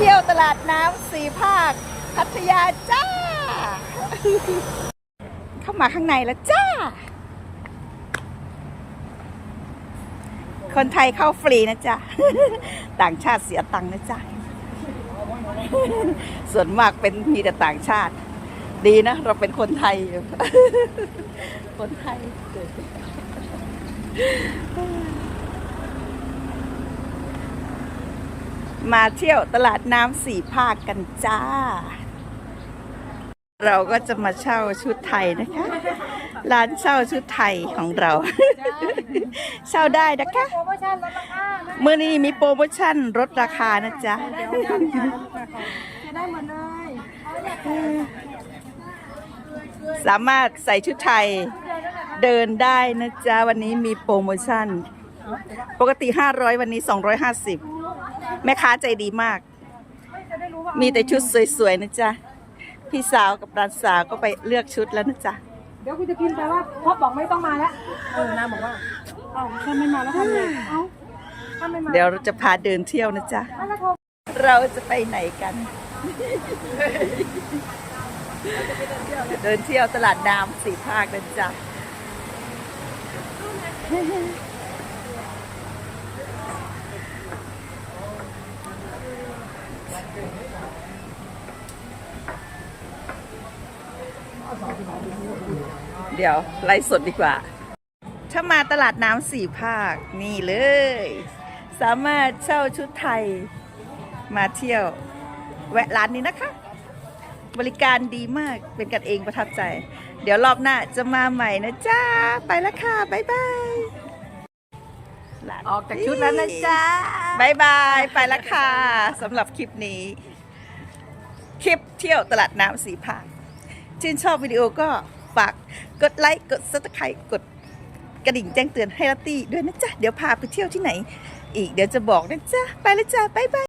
เที่ยวตลาดน้ำสีภาค พัทยาจ้า เข้ามาข้างในแล้วจ้า คนไทยเข้าฟรีนะจ๊ะ ต่างชาติเสียตังค์นะจ๊ะ ส่วนมากเป็นมีแต่ต่างชาติ ดีนะ เราเป็นคนไทย คนไทย มาเที่ยวตลาดน้ำสี่ภาคกันจ้า เราก็จะมาเช่าชุดไทยนะคะ ร้านเช่าชุดไทยของเรา เช่าได้นะคะโปรโมชั่นลดรานะเมื่อนี้มีโปรโมชั่นลดราคานะจ๊ะจะได้หมดเลยสามารถใส่ชุดไทยเดินได้นะจ๊ะ วันนี้มีโปรโมชั่น ปกติ 500 วันนี้ 250 แม่ค้าใจดีมากจะได้รู้ว่ามีแต่ชุดสวยๆนะจ๊ะ พี่สาวกับหลานสาวก็ไปเลือกชุดแล้วนะจ๊ะ เดี๋ยวคุณจะพิมพ์ไปว่าพ่อบอกไม่ต้องมาแล้วเออนางบอกว่าเอ้าถ้าไม่มาแล้วทำไงเอ้าถ้าไม่มาเดี๋ยวเราจะพาเดินเที่ยวนะจ๊ะไม่แล้วโทรเราจะไปไหนกัน เดินเที่ยวตลาดน้ำสี่ภาคนะจ๊ะ เดี๋ยว ไลฟ์สดดีกว่า ถ้ามาตลาดน้ำสี่ภาค นี่เลย สามารถเช่าชุดไทยมาเที่ยว แวะร้านนี้นะคะ บริการดีมากเป็นกันเองประทับใจ เดี๋ยวรอบหน้าจะมาใหม่นะจ้า ไปแล้วค่ะ บ๊ายบาย ร้นออกจากชุดแล้วนะจ๊ะบ๊ายบายไปแล้วค่ะสำหรับคลิปนี้ คลิปเที่ยวตลาดน้ำสีภาคชื่นชอบวิดีโอก็ฝากกดไลค์กดซับสไครต์กดกระดิ่งแจ้งเตือนให้ลัตตี้ด้วยนะจ๊ะ เดี๋ยวพาไปเที่ยวที่ไหน อีกเดี๋ยวจะบอกนะจ๊ะ ไปแล้วจ้าบ๊ายบาย